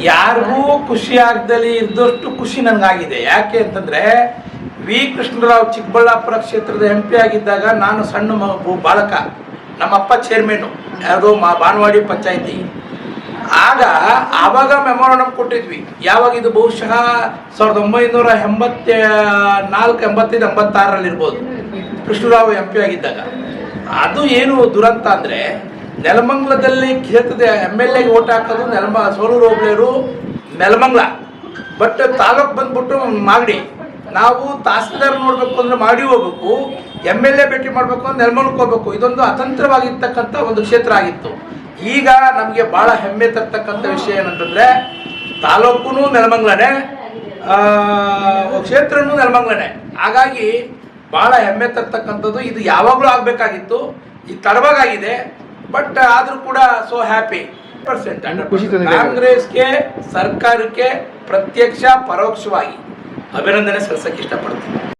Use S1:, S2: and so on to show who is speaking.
S1: ಯಾರಿಗೂ ಖುಷಿ ಆಗದಲ್ಲಿ ಇದ್ದಷ್ಟು ಖುಷಿ ನನಗಾಗಿದೆ ಯಾಕೆ ಅಂತಂದ್ರೆ, ವಿ. ಕೃಷ್ಣರಾವ್ ಚಿಕ್ಕಬಳ್ಳಾಪುರ ಕ್ಷೇತ್ರದ ಎಂ ಪಿ ಆಗಿದ್ದಾಗ ನಾನು ಸಣ್ಣ ಮಗು ಬಾಲಕ, ನಮ್ಮಪ್ಪ ಚೇರ್ಮನ್ನು ಯಾರು ಮಾ ಬಾನವಾಡಿ ಪಂಚಾಯಿತಿ. ಆಗ ಆವಾಗ ಮೆಮೊರಂಡಮ್ ಕೊಟ್ಟಿದ್ವಿ. ಯಾವಾಗ ಇದು ಬಹುಶಃ ಸಾವಿರದ ಒಂಬೈನೂರ ಎಂಬತ್ತ ನಾಲ್ಕು, ಎಂಬತ್ತೈದು ಎಂಬತ್ತಾರಲ್ಲಿರ್ಬೋದು ಕೃಷ್ಣರಾವ್ ಎಂ ಪಿ ಆಗಿದ್ದಾಗ. ಅದು ಏನು ದುರಂತ ಅಂದರೆ ನೆಲಮಂಗಲದಲ್ಲಿ ಕ್ಷೇತ್ರದ ಎಂ ಎಲ್ ಎಗೆ ಓಟ್ ಹಾಕೋದು ನೆಲಮ, ಸೋಲೂರು ಹೋಬಳಿಯವರು ನೆಲಮಂಗ್ಲ. ಬಟ್ ತಾಲೂಕು ಬಂದ್ಬಿಟ್ಟು ಮಾಗಡಿ. ನಾವು ತಹಸೀಲ್ದಾರ್ ನೋಡಬೇಕು ಅಂದ್ರೆ ಮಾಡಿ ಹೋಗ್ಬೇಕು ಎಂ ಎಲ್ ಎ ಭೇಟಿ ಮಾಡಬೇಕು ಅಂದ್ರೆ ನೆಲಮಂಗಲಕ್ಕೆ ಹೋಗ್ಬೇಕು. ಇದೊಂದು ಅತಂತ್ರವಾಗಿರ್ತಕ್ಕಂಥ ಒಂದು ಕ್ಷೇತ್ರ ಆಗಿತ್ತು. ಈಗ ನಮಗೆ ಭಾಳ ಹೆಮ್ಮೆ ತರ್ತಕ್ಕಂಥ ವಿಷಯ ಏನಂತಂದರೆ ತಾಲೂಕು ನೆಲಮಂಗಲನೇ ಕ್ಷೇತ್ರನೂ ನೆಲಮಂಗಲನೇ. ಹಾಗಾಗಿ ಭಾಳ ಹೆಮ್ಮೆ ತರ್ತಕ್ಕಂಥದ್ದು ಇದು ಯಾವಾಗಲೂ ಆಗಬೇಕಾಗಿತ್ತು. ಈ ತಡವಾಗಿದೆ ಬಟ್ ಆದರೂ ಕೂಡ ಸೋ ಹ್ಯಾಪಿ ಪರ್ಸೆಂಟ್. ಕಾಂಗ್ರೆಸ್ಗೆ ಸರ್ಕಾರಕ್ಕೆ ಪ್ರತ್ಯಕ್ಷ ಪರೋಕ್ಷವಾಗಿ ಅಭಿನಂದನೆ ಸಲ್ಲಿಸಕ್ಕೆ ಇಷ್ಟಪಡ್ತೀನಿ